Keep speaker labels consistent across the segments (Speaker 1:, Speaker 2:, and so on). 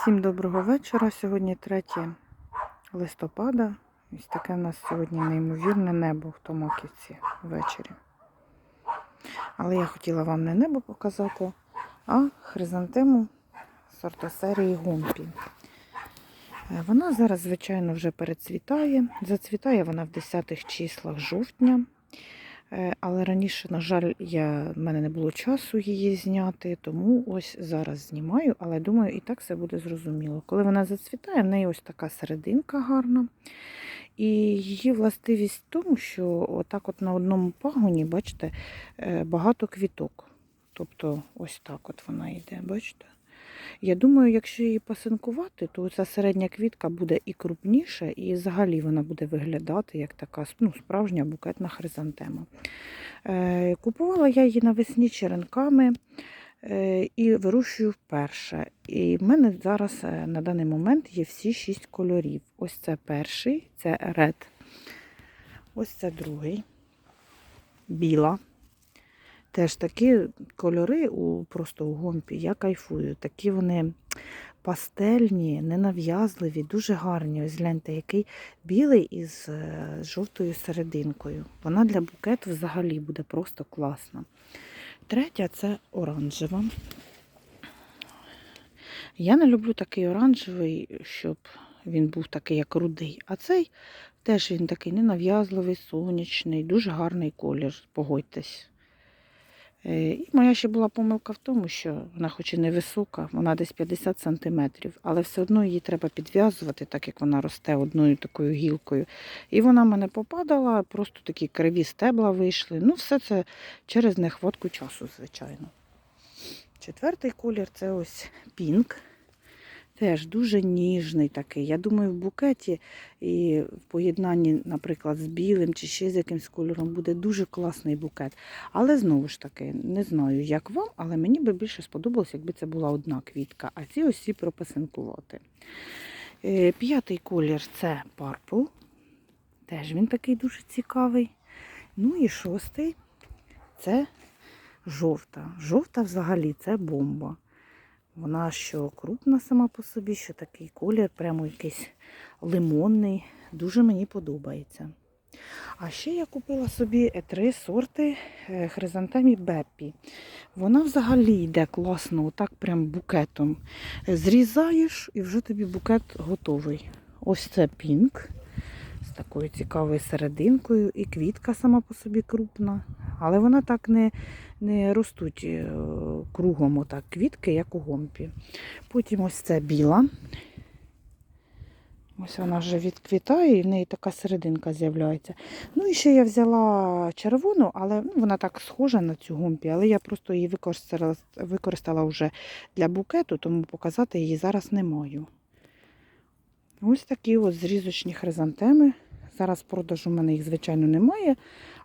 Speaker 1: Всім доброго вечора. Сьогодні 3 листопада. Ось таке в нас сьогодні неймовірне небо в Томаківці ввечері. Але я хотіла вам не небо показати, а хризантему сортосерії Гумпі. Е, Вона зараз, звичайно, вже перецвітає. Зацвітає вона в 10-х числах жовтня. Е, Але раніше, на жаль, я, в мене не було часу її зняти, тому ось зараз знімаю, але думаю, і так все буде зрозуміло. Коли вона зацвітає, в неї ось така серединка гарна. І її властивість в тому, що отак от на одному пагоні, бачите, е, багато квіток. Тобто ось так от вона йде, бачите? Я думаю, якщо її пасинкувати, то ця середня квітка буде і крупніша, і взагалі вона буде виглядати як така ну, справжня букетна хризантема. Е, купувала я її навесні черенками е, і вирощую вперше. І в мене зараз е, на даний момент є всі шість кольорів. Ось це перший, це ред. Ось це другий, біла. Теж такі кольори у просто у гомпі. Я кайфую. Такі вони пастельні, ненав'язливі, дуже гарні. Ось гляньте, який білий із е, жовтою серединкою. Вона для букету взагалі буде просто класна. Третя це оранжева. Я не люблю такий оранжевий, щоб він був такий, як рудий. А цей теж він такий ненав'язливий, сонячний, дуже гарний колір, погодьтесь. Е, І моя ще була помилка в тому, що вона хоч і невисока, вона десь 50 см, але все одно її треба підв'язувати, так як вона росте одною такою гілкою. І вона в мене попадала, просто такі криві стебла вийшли. Ну, все це через нехватку часу, звичайно. Четвертий колір це ось пінк. Теж дуже ніжний такий. Я думаю, в букеті і в поєднанні, наприклад, з білим чи ще з якимсь кольором буде дуже класний букет. Але знову ж таки, не знаю, як вам, але мені би більше сподобалось, якби це була одна квітка, а ці всі пропасинкувати. Е, П'ятий колір це Purple. Теж він такий дуже цікавий. Ну і шостий це жовта. Жовта взагалі це бомба. Вона що крупна сама по собі, що такий колір, прямо якийсь лимонний. Дуже мені подобається. А ще я купила собі три сорти е, хризантемі Беппі. Вона взагалі йде класно, отак прям букетом. Зрізаєш і вже тобі букет готовий. Ось це пінк з такою цікавою серединкою, і квітка сама по собі крупна. Але вона так не, не ростуть е, кругом отак квітки, як у гомпі. Потім ось це біла. Ось вона вже відквітає, і в неї така серединка з'являється. Ну і ще я взяла червону, але ну, вона так схожа на цю гомпі, але я просто її використала, використала вже для букету, тому показати її зараз не маю. Ось такі от зрізочні хризантеми. Зараз продажу в мене їх, звичайно, немає.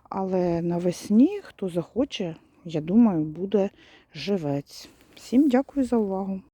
Speaker 1: Але навесні, хто захоче, я думаю, буде живець. Всім дякую за увагу.